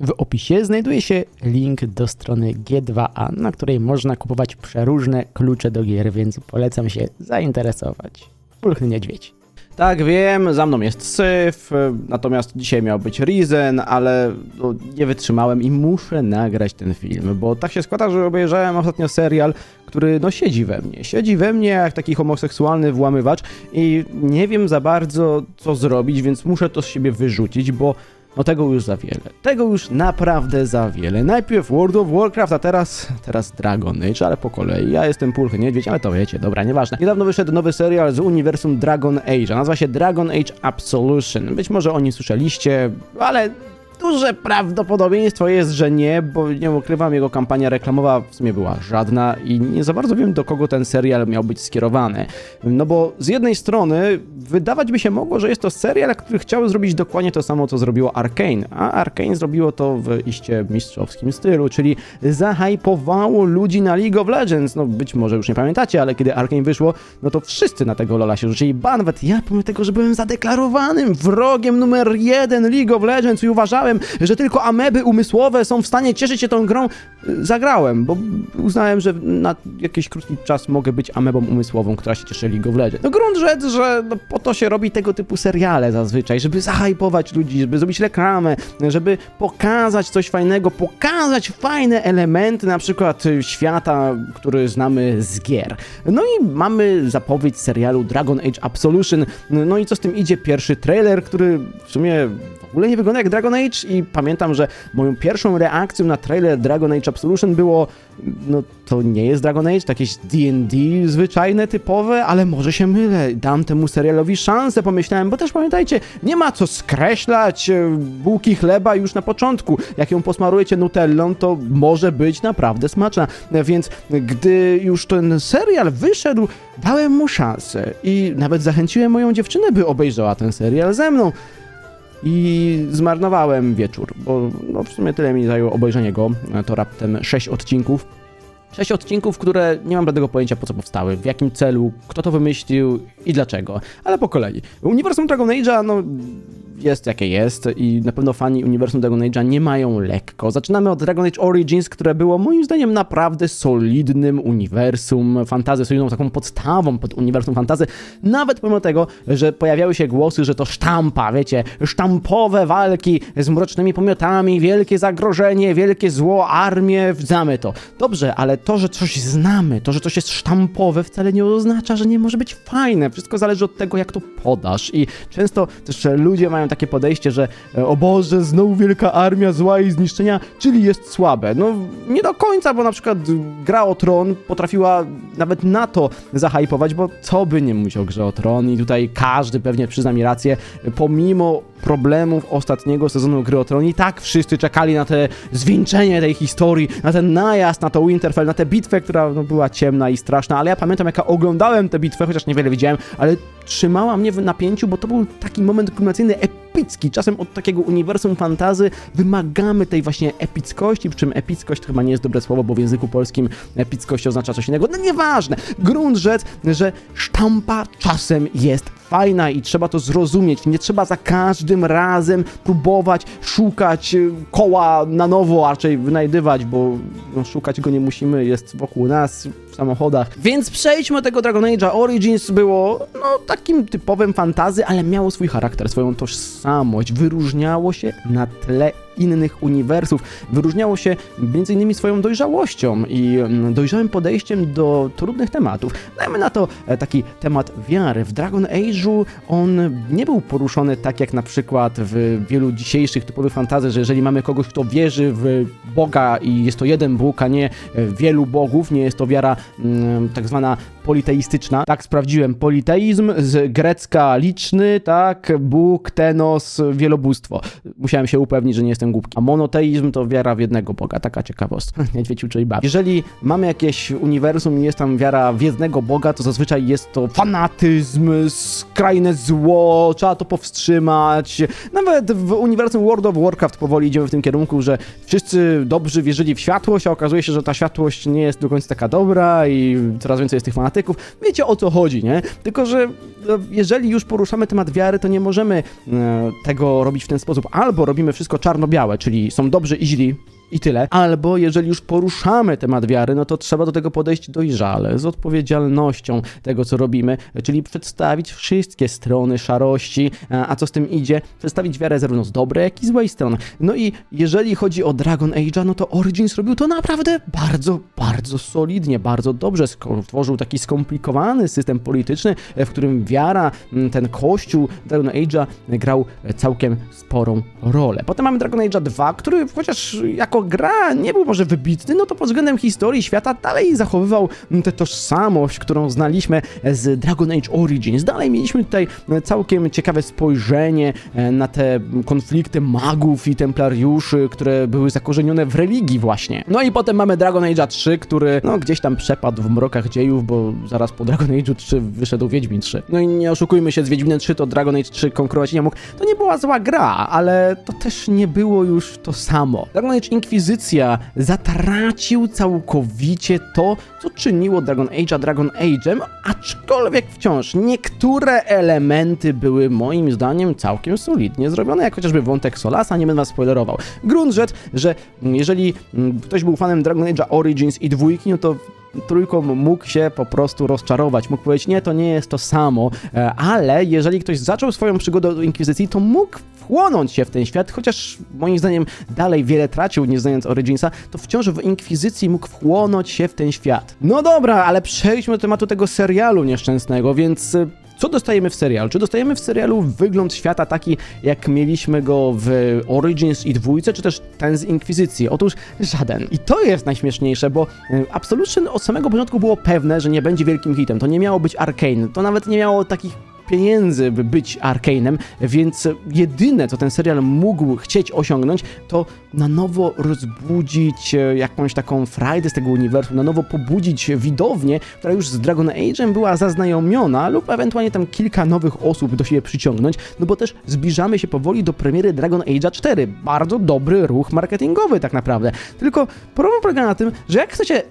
W opisie znajduje się link do strony G2A, na której można kupować przeróżne klucze do gier, więc polecam się zainteresować. Pulchny niedźwiedź. Tak, wiem, za mną jest Syf, natomiast dzisiaj miał być Reason, ale no, nie wytrzymałem i muszę nagrać ten film, bo tak się składa, że obejrzałem ostatnio serial, który no siedzi we mnie. Siedzi we mnie jak taki homoseksualny włamywacz i nie wiem za bardzo co zrobić, więc muszę to z siebie wyrzucić, bo no tego już za wiele. Tego już naprawdę za wiele. Najpierw World of Warcraft, a teraz, teraz Dragon Age, ale po kolei. Ja jestem Pulchy Niedźwiedź, ale to wiecie, dobra, nieważne. Niedawno wyszedł nowy serial z uniwersum Dragon Age, nazywa się Dragon Age Absolution. Być może o nim słyszeliście, ale duże prawdopodobieństwo jest, że nie, bo nie ukrywam, jego kampania reklamowa w sumie była żadna i nie za bardzo wiem, do kogo ten serial miał być skierowany. No bo z jednej strony wydawać by się mogło, że jest to serial, który chciał zrobić dokładnie to samo, co zrobiło Arkane, a Arkane zrobiło to w iście mistrzowskim stylu, czyli zahajpowało ludzi na League of Legends. No być może już nie pamiętacie, ale kiedy Arkane wyszło, no to wszyscy na tego Lola się rzucili. Ban, nawet ja pomimo tego, że byłem zadeklarowanym wrogiem numer jeden League of Legends i uważałem, że tylko ameby umysłowe są w stanie cieszyć się tą grą, y, zagrałem, bo uznałem, że na jakiś krótki czas mogę być amebą umysłową, która się cieszy League of Legends. No grunt rzecz, że no, po to się robi tego typu seriale zazwyczaj, żeby zahajpować ludzi, żeby zrobić reklamę, żeby pokazać coś fajnego, pokazać fajne elementy, na przykład y, świata, który znamy z gier. No i mamy zapowiedź serialu Dragon Age Absolution, no i co z tym idzie? Pierwszy trailer, który w sumie ogóle nie wygląda jak Dragon Age i pamiętam, że moją pierwszą reakcją na trailer Dragon Age Absolution było no to nie jest Dragon Age, to jakieś D&D zwyczajne, typowe, ale może się mylę, dam temu serialowi szansę, pomyślałem, bo też pamiętajcie, nie ma co skreślać e, bułki chleba już na początku, jak ją posmarujecie nutellą, to może być naprawdę smaczna, E, więc gdy już ten serial wyszedł, dałem mu szansę i nawet zachęciłem moją dziewczynę, by obejrzała ten serial ze mną, i zmarnowałem wieczór, bo no, w sumie tyle mi zajęło obejrzenie go, to raptem 6 odcinków. 6 odcinków, które nie mam żadnego pojęcia po co powstały, w jakim celu, kto to wymyślił i dlaczego, ale po kolei. Uniwersum Dragon Age'a, no jest jakie jest i na pewno fani Uniwersum Dragon Age'a nie mają lekko. Zaczynamy od Dragon Age Origins, które było moim zdaniem naprawdę solidnym uniwersum fantazy, solidną taką podstawą pod uniwersum fantazy, nawet pomimo tego, że pojawiały się głosy, że to sztampa, wiecie, sztampowe walki z mrocznymi pomiotami, wielkie zagrożenie, wielkie zło, armię, znamy to. Dobrze, ale to, że coś znamy, to, że coś jest sztampowe wcale nie oznacza, że nie może być fajne. Wszystko zależy od tego, jak to podasz i często też ludzie mają takie podejście, że e, o Boże, znowu wielka armia zła i zniszczenia, czyli jest słabe. No nie do końca, bo na przykład gra o Tron potrafiła nawet na to zahajpować, bo co by nie mówić o grze o Tron i tutaj każdy pewnie przyzna mi rację, pomimo problemów ostatniego sezonu gry o Tron i tak wszyscy czekali na te zwieńczenie tej historii, na ten najazd, na to Winterfell, na tę bitwę, która no, była ciemna i straszna, ale ja pamiętam, jak oglądałem tę bitwę, chociaż niewiele widziałem, ale trzymała mnie w napięciu, bo to był taki moment kulminacyjny, epicki. Czasem od takiego uniwersum fantazy wymagamy tej właśnie epickości, przy czym epickość to chyba nie jest dobre słowo, bo w języku polskim epickość oznacza coś innego. No nieważne. Grunt rzec, że sztampa czasem jest fajna i trzeba to zrozumieć. Nie trzeba za każdym razem próbować szukać y, koła na nowo, a raczej wynajdywać, bo no, szukać go nie musimy, jest wokół nas samochodach. Więc przejdźmy do tego Dragon Age'a. Origins było no takim typowym fantazy, ale miało swój charakter, swoją tożsamość, wyróżniało się na tle innych uniwersów. Wyróżniało się m.in. swoją dojrzałością i mm, dojrzałym podejściem do trudnych tematów. Dajmy na to e, taki temat wiary. W Dragon Age'u on nie był poruszony tak jak na przykład w wielu dzisiejszych typowych fantazji, że jeżeli mamy kogoś, kto wierzy w Boga i jest to jeden Bóg, a nie e, wielu bogów, nie jest to wiara mm, tak zwana politeistyczna. Tak sprawdziłem. Politeizm z grecka liczny, tak, Bóg, tenos, wielobóstwo. Musiałem się upewnić, że nie jestem głupi. A monoteizm to wiara w jednego Boga. Taka ciekawostka. Niedźwiedź uczy i. Jeżeli mamy jakieś uniwersum i jest tam wiara w jednego Boga, to zazwyczaj jest to fanatyzm, skrajne zło, trzeba to powstrzymać. Nawet w uniwersum World of Warcraft powoli idziemy w tym kierunku, że wszyscy dobrzy wierzyli w światłość, a okazuje się, że ta światłość nie jest do końca taka dobra i coraz więcej jest tych fanatyków. Wiecie o co chodzi, nie? Tylko, że no, jeżeli już poruszamy temat wiary, to nie możemy e, tego robić w ten sposób. Albo robimy wszystko czarno czarno-białe, czyli są dobrzy i źli, i tyle. Albo jeżeli już poruszamy temat wiary, no to trzeba do tego podejść dojrzale, z odpowiedzialnością tego, co robimy, czyli przedstawić wszystkie strony szarości, a a co z tym idzie, przedstawić wiarę zarówno z dobrej, jak i złej strony. No i jeżeli chodzi o Dragon Age'a, no to Origins robił to naprawdę bardzo, bardzo solidnie, bardzo dobrze. Sko- Tworzył taki skomplikowany system polityczny, e, w którym wiara, ten kościół Dragon Age'a grał e, całkiem sporą rolę. Potem mamy Dragon Age'a 2, który chociaż jako gra nie był może wybitny, no to pod względem historii świata dalej zachowywał m, tę tożsamość, którą znaliśmy z Dragon Age Origins. Dalej mieliśmy tutaj e, całkiem ciekawe spojrzenie e, na te konflikty magów i templariuszy, które były zakorzenione w religii właśnie. No i potem mamy Dragon Age'a 3, który no gdzieś tam przepadł w mrokach dziejów, bo zaraz po Dragon Age'u 3 wyszedł Wiedźmin 3. No i nie oszukujmy się, z Wiedźminem 3 to Dragon Age 3 konkurować nie mógł. To nie była zła gra, ale to też nie było już to samo. Dragon Age Inkwizycja zatracił całkowicie to, co czyniło Dragon Age'a Dragon Age'em, aczkolwiek wciąż niektóre elementy były moim zdaniem całkiem solidnie zrobione, jak chociażby wątek Solasa, nie będę was spoilerował. Grunt rzecz, że mm, jeżeli mm, ktoś był fanem Dragon Age'a Origins i dwójki, no to trójką mógł się po prostu rozczarować. Mógł powiedzieć, nie, to nie jest to samo, E, ale jeżeli ktoś zaczął swoją przygodę od Inkwizycji, to mógł wchłonąć się w ten świat, chociaż moim zdaniem dalej wiele tracił, nie znając Originsa, to wciąż w Inkwizycji mógł wchłonąć się w ten świat. No dobra, ale przejdźmy do tematu tego serialu nieszczęsnego, więc e, co dostajemy w serialu? Czy dostajemy w serialu wygląd świata taki, jak mieliśmy go w Origins i dwójce, czy też ten z Inkwizycji? Otóż żaden. I to jest najśmieszniejsze, bo e, Absolution od samego początku było pewne, że nie będzie wielkim hitem. To nie miało być Arkane. To nawet nie miało takich pieniędzy, by być Arkane'em, więc jedyne, co ten serial mógł chcieć osiągnąć, to na nowo rozbudzić e, jakąś taką frajdę z tego uniwersum, na nowo pobudzić widownię, która już z Dragon Age'em była zaznajomiona, lub ewentualnie tam kilka nowych osób do siebie przyciągnąć, no bo też zbliżamy się powoli do premiery Dragon Age'a 4. Bardzo dobry ruch marketingowy tak naprawdę. Tylko problem polega na tym, że jak chcecie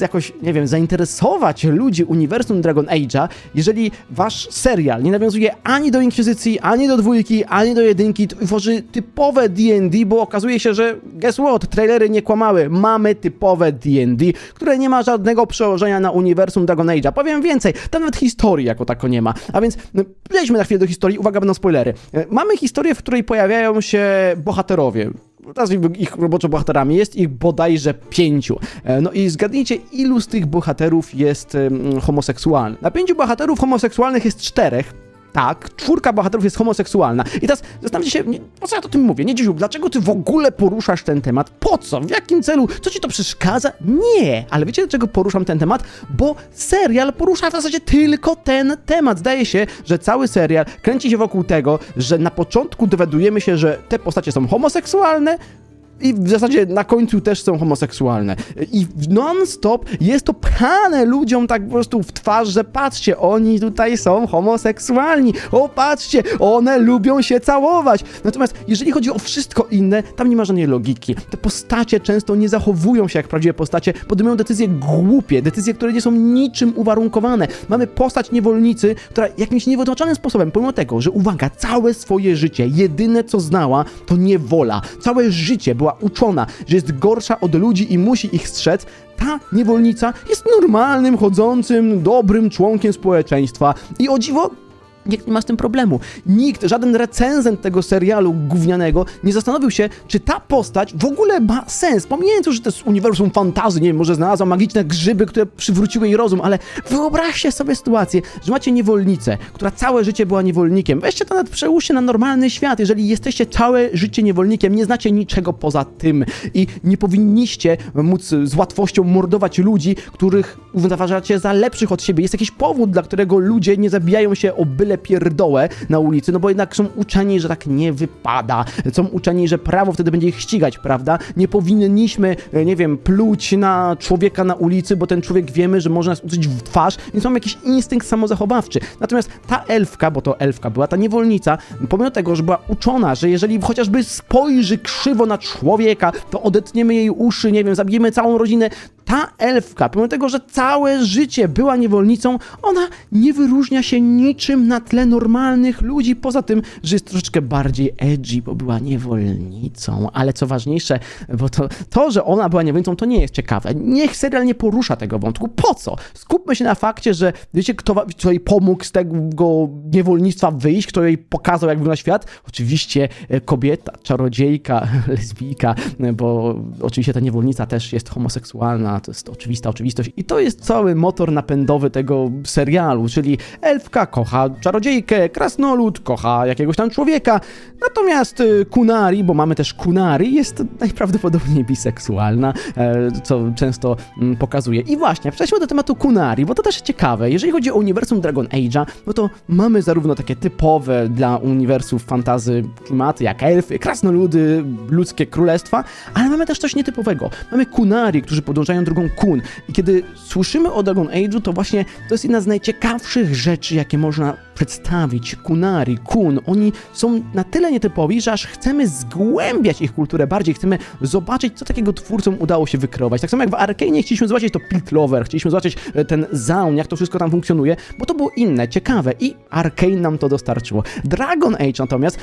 jakoś, nie wiem, zainteresować ludzi uniwersum Dragon Age'a, jeżeli wasz serial nie nawiązuje ani do Inkwizycji, ani do dwójki, ani do jedynki, tworzy typowe D&D, bo okazuje się, że guess what, trailery nie kłamały, mamy typowe D&D, które nie ma żadnego przełożenia na uniwersum Dragon Age'a. Powiem więcej, tam nawet historii jako tako nie ma. A więc no, przejdźmy na chwilę do historii, uwaga, będą spoilery. E, Mamy historię, w której pojawiają się bohaterowie, nazwijmy ich roboczo bohaterami, jest ich bodajże pięciu. E, No i zgadnijcie, ilu z tych bohaterów jest homoseksualny. Na pięciu bohaterów homoseksualnych jest czterech. Tak, czwórka bohaterów jest homoseksualna. I teraz zastanówcie się, nie, po co ja to tym mówię? Nie, Dziesiu, dlaczego ty w ogóle poruszasz ten temat? Po co? W jakim celu? Co ci to przeszkadza? Nie! Ale wiecie, dlaczego poruszam ten temat? Bo serial porusza w zasadzie tylko ten temat. Zdaje się, że cały serial kręci się wokół tego, że na początku dowiadujemy się, że te postacie są homoseksualne, i w zasadzie na końcu też są homoseksualne. I non-stop jest to pchane ludziom tak po prostu w twarz, że patrzcie, oni tutaj są homoseksualni. O, patrzcie, one lubią się całować. Natomiast jeżeli chodzi o wszystko inne, tam nie ma żadnej logiki. Te postacie często nie zachowują się jak prawdziwe postacie, podejmują decyzje głupie, decyzje, które nie są niczym uwarunkowane. Mamy postać niewolnicy, która jakimś niewytłumaczonym sposobem, pomimo tego, że uwaga, całe swoje życie, jedyne co znała, to niewola. Całe życie była uczona, że jest gorsza od ludzi i musi ich strzec, ta niewolnica jest normalnym, chodzącym, dobrym członkiem społeczeństwa. I o dziwo, Nikt nie ma z tym problemu. Nikt, żaden recenzent tego serialu gównianego nie zastanowił się, czy ta postać w ogóle ma sens. Pomijając już, że to jest uniwersum fantazy, nie wiem, może znalazła magiczne grzyby, które przywróciły jej rozum, ale wyobraźcie sobie sytuację, że macie niewolnicę, która całe życie była niewolnikiem. Weźcie to nawet przełóżcie na normalny świat. Jeżeli jesteście całe życie niewolnikiem, nie znacie niczego poza tym i nie powinniście móc z łatwością mordować ludzi, których uważacie za lepszych od siebie. Jest jakiś powód, dla którego ludzie nie zabijają się o byle pierdołę na ulicy, no bo jednak są uczeni, że tak nie wypada. Są uczeni, że prawo wtedy będzie ich ścigać, prawda? Nie powinniśmy, e, nie wiem, pluć na człowieka na ulicy, bo ten człowiek wiemy, że może nas uderzyć w twarz, więc mamy jakiś instynkt samozachowawczy. Natomiast ta elfka, bo to elfka była, ta niewolnica, pomimo tego, że była uczona, że jeżeli chociażby spojrzy krzywo na człowieka, to odetniemy jej uszy, nie wiem, zabijemy całą rodzinę, ta elfka, pomimo tego, że całe życie była niewolnicą, ona nie wyróżnia się niczym na tle normalnych ludzi, poza tym, że jest troszeczkę bardziej edgy, bo była niewolnicą, ale co ważniejsze, bo to, to, że ona była niewolnicą, to nie jest ciekawe. Niech serial nie porusza tego wątku. Po co? Skupmy się na fakcie, że wiecie, kto, kto jej pomógł z tego niewolnictwa wyjść, kto jej pokazał, jak wygląda świat? Oczywiście e, kobieta, czarodziejka, lesbijka, bo oczywiście ta niewolnica też jest homoseksualna, to jest oczywista oczywistość. I to jest cały motor napędowy tego serialu, czyli elfka kocha czarodziejkę, krasnolud kocha jakiegoś tam człowieka, natomiast e, Kunari, bo mamy też Kunari, jest najprawdopodobniej biseksualna, e, co często mm, pokazuje. I właśnie, przejdźmy do tematu Kunari, bo to też ciekawe. Jeżeli chodzi o uniwersum Dragon Age'a, no to mamy zarówno takie typowe dla uniwersów fantazy klimaty, jak elfy, krasnoludy, ludzkie królestwa, ale mamy też coś nietypowego. Mamy Kunari, którzy podążają drogą Kun. I kiedy słyszymy o Dragon Age'u, to właśnie to jest jedna z najciekawszych rzeczy, jakie można przedstawić. Kunari, Kun, oni są na tyle nietypowi, że aż chcemy zgłębiać ich kulturę bardziej, chcemy zobaczyć, co takiego twórcom udało się wykreować. Tak samo jak w Arkane chcieliśmy zobaczyć to Piltlover, chcieliśmy zobaczyć e, ten Zaun, jak to wszystko tam funkcjonuje, bo to było inne, ciekawe i Arkane nam to dostarczyło. Dragon Age natomiast,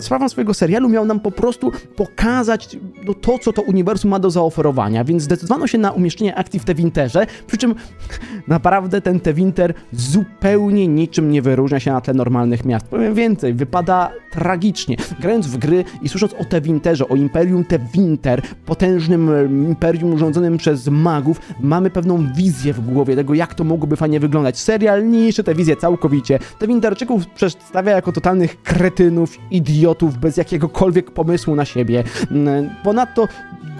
sprawą swojego serialu miał nam po prostu pokazać no, to, co to uniwersum ma do zaoferowania, więc zdecydowano się na umieszczenie akcji w Tewinterze, przy czym naprawdę ten Tewinter zupełnie niczym nie wyróżnia się na tle normalnych miast. Powiem więcej, wypada tragicznie. Grając w gry i słysząc o Tewinterze, o Imperium Tewinter, potężnym e, imperium rządzonym przez magów, mamy pewną wizję w głowie tego, jak to mogłoby fajnie wyglądać. Serial niszczy tę wizję całkowicie. Tewinterczyków przedstawia jako totalnych kretynów, idiotów, bez jakiegokolwiek pomysłu na siebie. Mm, Ponadto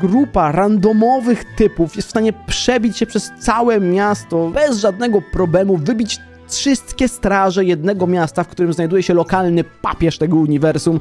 grupa randomowych typów jest w stanie przebić się przez całe miasto bez żadnego problemu, wybić wszystkie straże jednego miasta, w którym znajduje się lokalny papież tego uniwersum.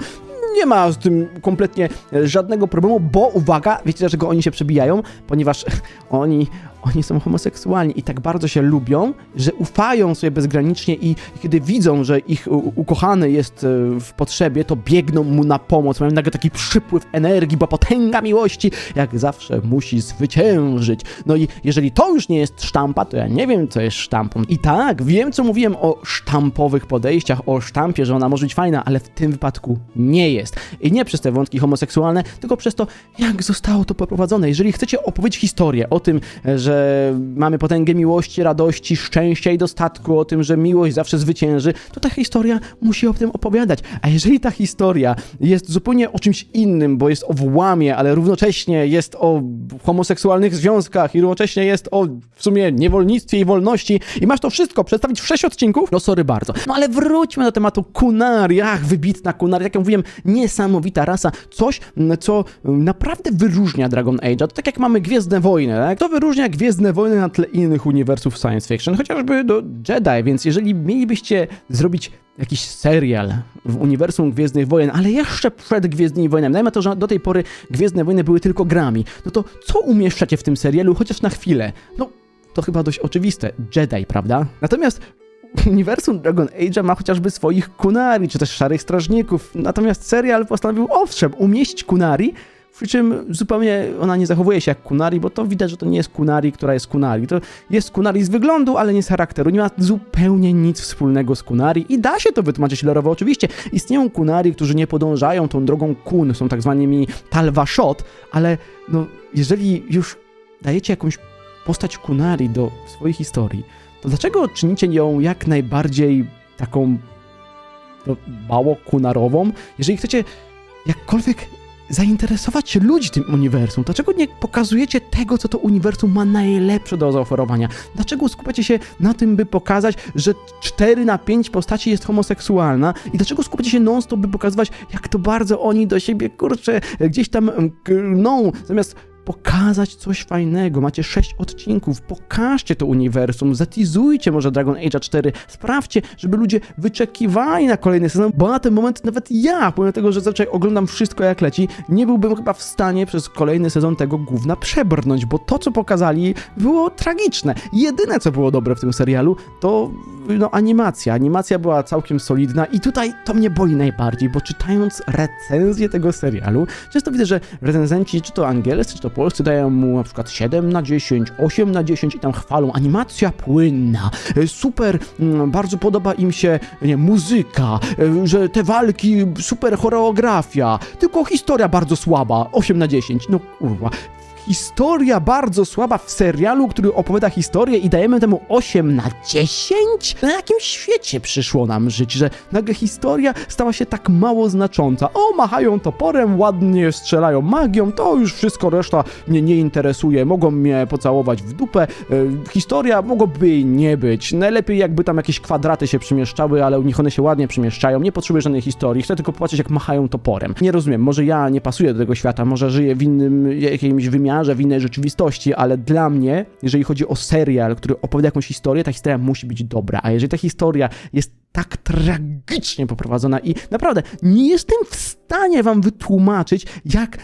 Nie ma z tym kompletnie żadnego problemu, bo uwaga, wiecie dlaczego oni się przebijają? Ponieważ oni, oni są homoseksualni i tak bardzo się lubią, że ufają sobie bezgranicznie i kiedy widzą, że ich ukochany jest e, w potrzebie, to biegną mu na pomoc. Mają nagle taki przypływ energii, bo potęga miłości jak zawsze musi zwyciężyć. No i jeżeli to już nie jest sztampa, to ja nie wiem, co jest sztampą. I tak, wiem, co mówiłem o sztampowych podejściach, o sztampie, że ona może być fajna, ale w tym wypadku nie jest. I nie przez te wątki homoseksualne, tylko przez to, jak zostało to poprowadzone. Jeżeli chcecie opowiedzieć historię o tym, e, że mamy potęgę miłości, radości, szczęścia i dostatku, o tym, że miłość zawsze zwycięży, to ta historia musi o tym opowiadać. A jeżeli ta historia jest zupełnie o czymś innym, bo jest o włamie, ale równocześnie jest o homoseksualnych związkach i równocześnie jest o w sumie niewolnictwie i wolności i masz to wszystko przedstawić w sześć odcinków, no sorry bardzo. No ale wróćmy do tematu Kunari. Ach, wybitna Kunari, jak ja mówiłem, niesamowita rasa. Coś, co naprawdę wyróżnia Dragon Age'a. To tak jak mamy Gwiezdne Wojny, tak? To wyróżnia Gwiezdne Wojny na tle innych uniwersów science fiction, chociażby do Jedi, więc jeżeli mielibyście zrobić jakiś serial w uniwersum Gwiezdnych Wojen, ale jeszcze przed Gwiezdnymi Wojnami, dajmy to, że do tej pory Gwiezdne Wojny były tylko grami, no to co umieszczacie w tym serialu, chociaż na chwilę? No, to chyba dość oczywiste. Jedi, prawda? Natomiast uniwersum Dragon Age'a ma chociażby swoich Kunari, czy też Szarych Strażników, natomiast serial postanowił, owszem, umieścić Kunari, przy czym zupełnie ona nie zachowuje się jak Kunari, bo to widać, że to nie jest Kunari, która jest Kunari. To jest Kunari z wyglądu, ale nie z charakteru. Nie ma zupełnie nic wspólnego z Kunari i da się to wytłumaczyć lorowo. Oczywiście istnieją Kunari, którzy nie podążają tą drogą Kun, są tak zwanymi Talvashot, ale no, jeżeli już dajecie jakąś postać Kunari do swojej historii, to dlaczego czynicie ją jak najbardziej taką no, mało kunarową? Jeżeli chcecie jakkolwiek zainteresować ludzi tym uniwersum, dlaczego nie pokazujecie tego, co to uniwersum ma najlepsze do zaoferowania? Dlaczego skupiacie się na tym, by pokazać, że 4 na 5 postaci jest homoseksualna i dlaczego skupiacie się non-stop, by pokazywać, jak to bardzo oni do siebie, kurczę, gdzieś tam em, klną, zamiast pokazać coś fajnego. Macie sześć odcinków, pokażcie to uniwersum, zatizujcie może Dragon Age 4, sprawdźcie, żeby ludzie wyczekiwali na kolejny sezon, bo na ten moment nawet ja, pomimo tego, że zazwyczaj oglądam wszystko jak leci, nie byłbym chyba w stanie przez kolejny sezon tego gówna przebrnąć, bo to, co pokazali, było tragiczne. Jedyne, co było dobre w tym serialu, to no, animacja. Animacja była całkiem solidna i tutaj to mnie boli najbardziej, bo czytając recenzję tego serialu, często widzę, że recenzenci, czy to angielscy, czy to polscy dają mu na przykład 7 na 10, 8 na 10 i tam chwalą. Animacja płynna, e, super, mm, bardzo podoba im się nie, muzyka, e, że te walki, super choreografia, tylko historia bardzo słaba, 8 na 10. No kurwa. Historia bardzo słaba w serialu, który opowiada historię i dajemy temu 8 na 10? Na jakim świecie przyszło nam żyć, że nagle historia stała się tak mało znacząca? O, machają toporem, ładnie strzelają magią, to już wszystko reszta mnie nie interesuje. Mogą mnie pocałować w dupę. E, historia mogłoby nie być. Najlepiej jakby tam jakieś kwadraty się przemieszczały, ale u nich one się ładnie przemieszczają. Nie potrzebuję żadnej historii. Chcę tylko popatrzeć, jak machają toporem. Nie rozumiem, może ja nie pasuję do tego świata, może żyję w innym jakimś wymiarze, w innej rzeczywistości, ale dla mnie, jeżeli chodzi o serial, który opowiada jakąś historię, ta historia musi być dobra. A jeżeli ta historia jest tak tragicznie poprowadzona i naprawdę nie jestem w stanie wam wytłumaczyć, jak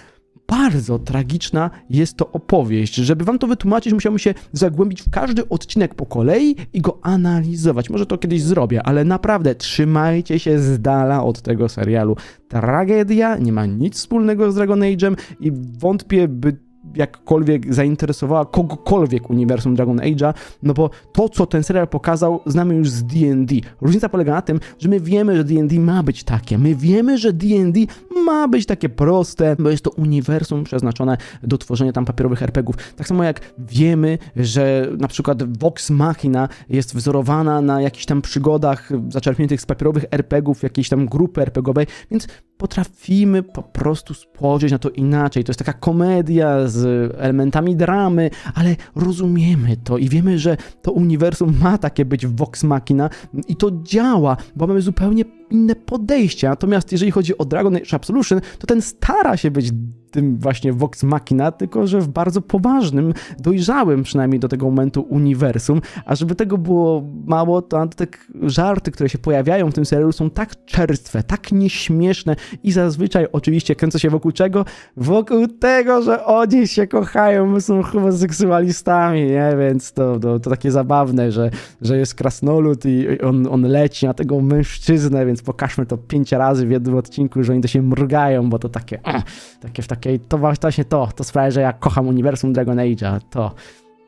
bardzo tragiczna jest to opowieść. Żeby wam to wytłumaczyć, musiałbym się zagłębić w każdy odcinek po kolei i go analizować. Może to kiedyś zrobię, ale naprawdę trzymajcie się z dala od tego serialu. Tragedia nie ma nic wspólnego z Dragon Age'em i wątpię, by jakkolwiek zainteresowała kogokolwiek uniwersum Dragon Age'a, no bo to, co ten serial pokazał, znamy już z D&D. Różnica polega na tym, że my wiemy, że D&D ma być takie. My wiemy, że D&D ma być takie proste, bo jest to uniwersum przeznaczone do tworzenia tam papierowych RPGów. Tak samo jak wiemy, że na przykład Vox Machina jest wzorowana na jakichś tam przygodach zaczerpniętych z papierowych RPGów, jakiejś tam grupy RPGowej, więc potrafimy po prostu spojrzeć na to inaczej. To jest taka komedia z elementami dramy, ale rozumiemy to i wiemy, że to uniwersum ma takie być Vox Machina i to działa, bo mamy zupełnie inne podejście. Natomiast jeżeli chodzi o Dragon Age Absolution, to ten stara się być tym właśnie Vox Machina, tylko że w bardzo poważnym, dojrzałym przynajmniej do tego momentu uniwersum, a żeby tego było mało, to te żarty, które się pojawiają w tym serialu są tak czerstwe, tak nieśmieszne i zazwyczaj oczywiście kręcą się wokół czego? Wokół tego, że oni się kochają, są homoseksualistami, nie? Więc to, to, to takie zabawne, że, że jest krasnolud i on, on leci na tego mężczyznę, więc pokażmy to pięć razy w jednym odcinku, że oni to się mrugają, bo to takie, eh, takie w takiej, to właśnie to, to sprawia, że ja kocham uniwersum Dragon Age'a, to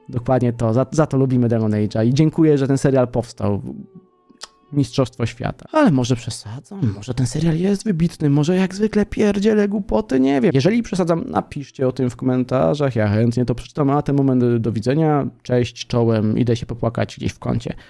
dokładnie to, za, za to lubimy Dragon Age'a i dziękuję, że ten serial powstał. Mistrzostwo Świata. Ale może przesadzam, może ten serial jest wybitny, może jak zwykle pierdzielę głupoty, nie wiem. Jeżeli przesadzam, napiszcie o tym w komentarzach, ja chętnie to przeczytam, a ten moment do widzenia, cześć, czołem, idę się popłakać gdzieś w kącie.